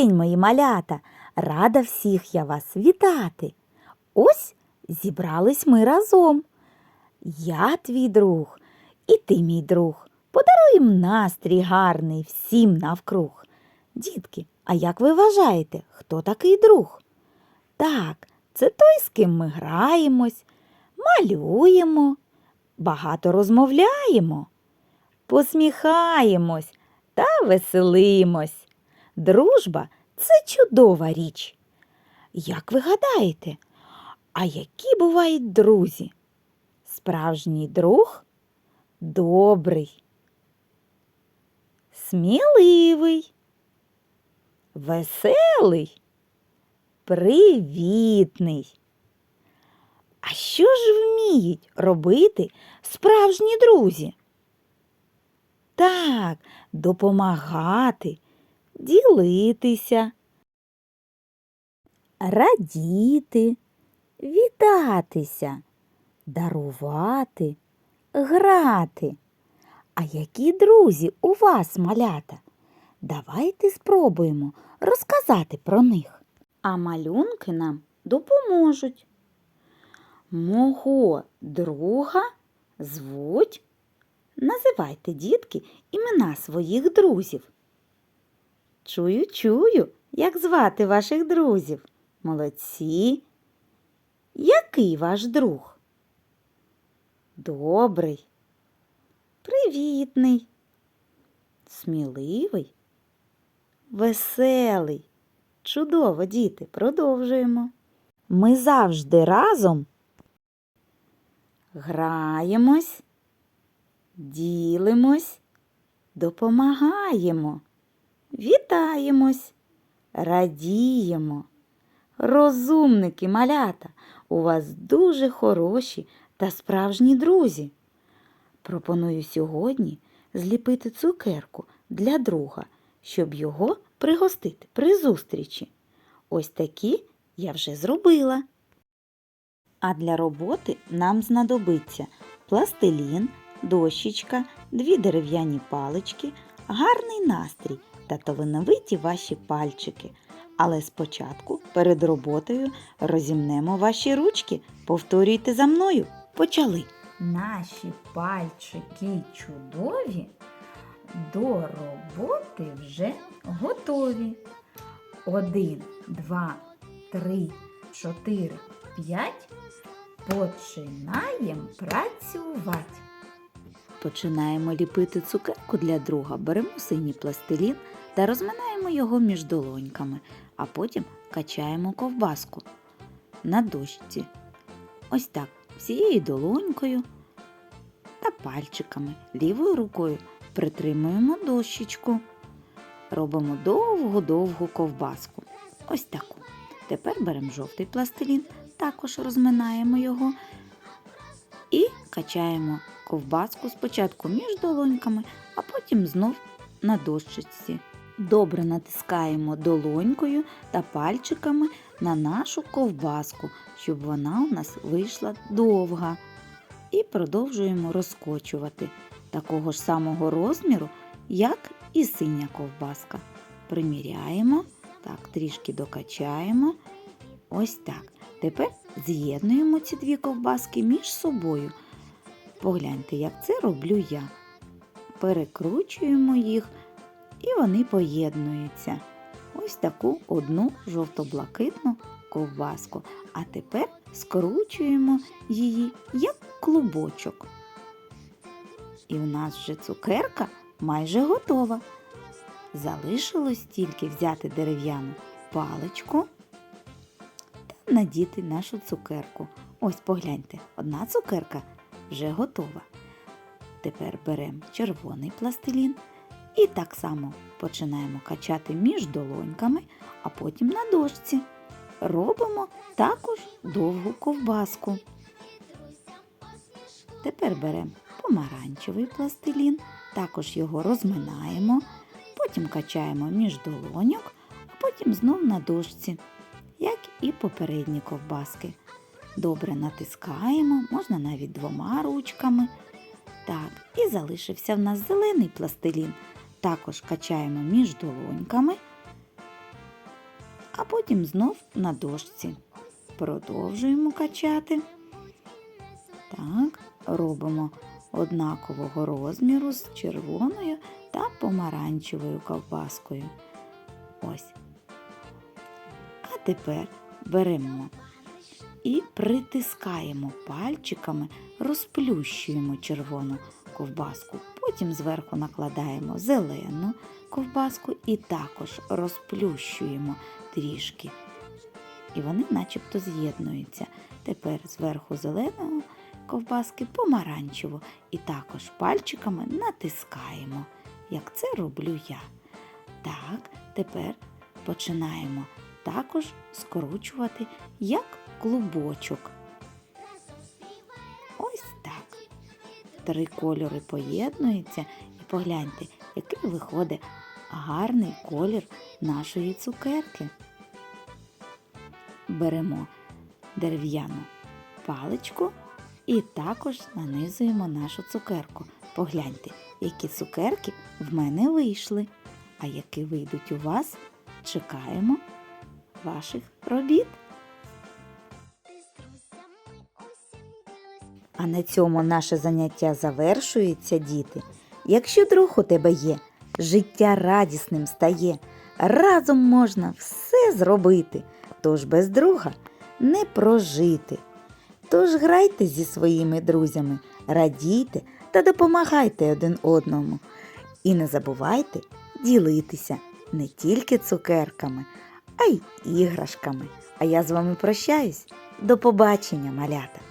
день, мої малята! Рада всіх я вас вітати. Ось зібрались ми разом. Я твій друг, і ти мій друг. Подаруєм настрій гарний всім навкруг. Дітки, а як ви вважаєте, хто такий друг? Так, це той, з ким ми граємось, малюємо, багато розмовляємо, посміхаємось та веселимось. Дружба це чудова річ. Як ви гадаєте, а які бувають друзі? Справжній друг добрий, сміливий, веселий, привітний. А що ж вміють робити справжні друзі? Так, допомагати, ділитися, радіти, вітатися, дарувати, грати. А які друзі у вас, малята? Давайте спробуємо розказати про них. А малюнки нам допоможуть. Мого друга звуть. Називайте, дітки, імена своїх друзів. Чую, чую, як звати ваших друзів. Молодці. Який ваш друг? Добрий, привітний, сміливий, веселий. Чудово, діти, продовжуємо. Ми завжди разом граємось, ділимось, допомагаємо, вітаємось, радіємо. Розумники, малята, у вас дуже хороші та справжні друзі. Пропоную сьогодні зліпити цукерку для друга, щоб його пригостити при зустрічі. Ось такі я вже зробила. А для роботи нам знадобиться пластилін, дощечка, дві дерев'яні палички, гарний настрій та талановиті ваші пальчики. Але спочатку перед роботою розімнемо ваші ручки. Повторюйте за мною. Почали. Наші пальчики чудові, до роботи вже готові. Один, два, три, чотири, п'ять. Починаємо працювати. Починаємо ліпити цукерку для друга. Беремо синій пластилін та розминаємо його між долоньками, а потім качаємо ковбаску на дошці. Ось так, всією долонькою та пальчиками. Лівою рукою притримуємо дощечку. Робимо довгу-довгу ковбаску. Ось таку. Тепер беремо жовтий пластилін, також розминаємо його і качаємо ковбаску спочатку між долоньками, а потім знов на дощечці. Добре натискаємо долонькою та пальчиками на нашу ковбаску, щоб вона у нас вийшла довга. І продовжуємо розкочувати такого ж самого розміру, як і синя ковбаска. Приміряємо, так, трішки докачаємо. Ось так. Тепер з'єднуємо ці дві ковбаски між собою. Погляньте, як це роблю я. Перекручуємо їх і вони поєднуються. Ось таку одну жовто-блакитну ковбаску. А тепер скручуємо її як клубочок. І в нас вже цукерка майже готова. Залишилось тільки взяти дерев'яну паличку та надіти нашу цукерку. Ось погляньте, одна цукерка вже готова. Тепер беремо червоний пластилін і так само починаємо качати між долоньками, а потім на дошці. Робимо також довгу ковбаску. Тепер беремо помаранчевий пластилін, також його розминаємо, потім качаємо між долоньок, а потім знов на дошці, як і попередні ковбаски. Добре натискаємо, можна навіть двома ручками. Так, і залишився в нас зелений пластилін. Також качаємо між долоньками а потім знов на дошці. Продовжуємо качати. Так, робимо однакового розміру з червоною та помаранчевою ковбаскою. Ось. А тепер беремо і притискаємо пальчиками, розплющуємо червону ковбаску. Потім зверху накладаємо зелену ковбаску і також розплющуємо трішки. І вони начебто з'єднуються. Тепер зверху зеленого ковбаски помаранчеву і також пальчиками натискаємо, як це роблю я. Так, тепер починаємо також скручувати як клубочок. Ось. Три кольори поєднуються і погляньте, який виходить гарний колір нашої цукерки. Беремо дерев'яну паличку і також нанизуємо нашу цукерку. Погляньте, які цукерки в мене вийшли. А які вийдуть у вас, чекаємо ваших робіт. А на цьому наше заняття завершується, діти. Якщо друг у тебе є, життя радісним стає, разом можна все зробити, тож без друга не прожити. Тож грайте зі своїми друзями, радійте та допомагайте один одному. І не забувайте ділитися не тільки цукерками, а й іграшками. А я з вами прощаюсь. До побачення, малята!